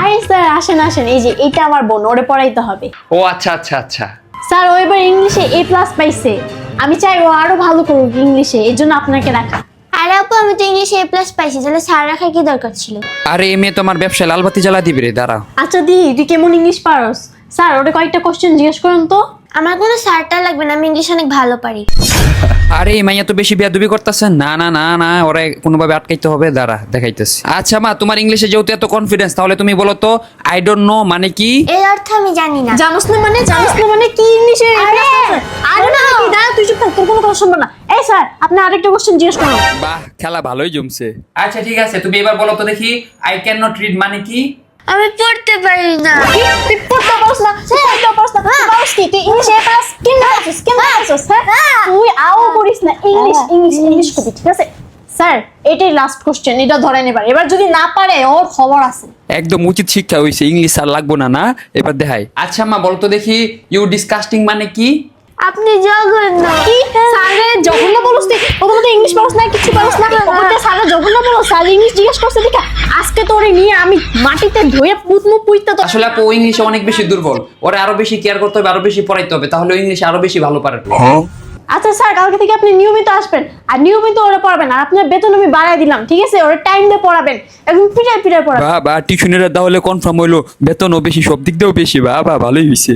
আরে স্যার আসেন আসেন। এই যে এটা আমার বোন ওরে পড়াইতে হবে। ও আচ্ছা আচ্ছা আচ্ছা। স্যার ও এবার ইংলিশে এ প্লাস পাইছে। আমি চাই ও আরও ভালো করুক ইংলিশে এই জন্য আপনাকে রাখা। আরে আপু আমি তো ইংলিশে এ প্লাস পাইছি তাহলে স্যার রাখার কি দরকার ছিল? আরে এমএ তোমার ব্যবসায় লালবাতি জ্বালা দিবে রে দাঁড়া আচ্ছা দি তুই কেমন ইংলিশ পারস? স্যার ওটা কয়েকটা কোশ্চেন জিজ্ঞেস করুন তো। আমার কোনো স্যারটা লাগবে না আমি ইংলিশ অনেক ভালো পারি। আরে এই মাইয়া তো বেশি বেয়াদবি করতেছে। না না না না ওরা কোনোভাবে আটকাইতে হবে। দাঁড়া দেখাইতেছি। আচ্ছা মা তোমার ইংলিশে যেহেতু এত কনফিডেন্স তাহলে তুমি বলো তো আই ডোন্ট নো মানে কি? এর অর্থ আমি জানি না। জানোস না মানে? জানোস না মানে কি ইংলিশে আরে! আরে না কি দাঁড়া তুই চুপ থাক তোর কোনো কথা শুনব না। এই স্যার আপনি আরেকটা কোশ্চেন জিজ্ঞেস করুন। বাহ খেলা ভালোই জমছে। আচ্ছা ঠিক আছে তুমি এবার বলো তো দেখি আই ক্যান নট রিড মানে কি? আমি পড়তে পারি না। তুই পড়তে পারস না তুই পড়তে পারস না তুই পারস কি ইংলিশে কেন হ্যাঁ তুই আও করিস না ইংলিশ ইংলিশ ইংলিশ কবি ঠিক আছে? স্যার এটাই লাস্ট কোশ্চেন এটা ধরেন এবার। এবার যদি না পারে ওর খবর আছে। একদম উচিত শিক্ষা হয়েছে ইংলিশ আর লাগবো না না? এবার দেখাই। আচ্ছা মা বলো তো দেখি ইউ ডিসকাস্টিং মানে কি? আপনি জঘন্য। কি? স্যারে জঘন্য বলস তুই। প্রথমত তো ইংলিশ পারস না কিছু পারস না। ওপরতে স্যারে জঘন্য স্যার ইংলিশ জিজ্ঞেস করছে দেখা আজকে তোরে নিয়ে আমি মাটিতে ধুয়ে পুতমু পুইতে তো আসলে আপু ও ইংলিশে অনেক বেশি দুর্বল। ওরা আরও বেশি কেয়ার করতে হবে আরও বেশি পড়াইতে হবে তাহলে ও ইংলিশে আরও বেশি ভালো পারে আচ্ছা স্যার কালকে থেকে আপনি নিয়মিত আসবেন। আর নিয়মিত ওরা পড়াবেন আর আপনার বেতন আমি বাড়াই দিলাম ঠিক আছে? ওরা টাইম দিয়ে পড়াবেন একদম পিটায় পিটায় পড়াবেন। বা বা টিউশনের তাহলে কনফার্ম হইল বেতনও বেশি সব দিক দিয়েও বেশি বা বা ভালোই হয়েছে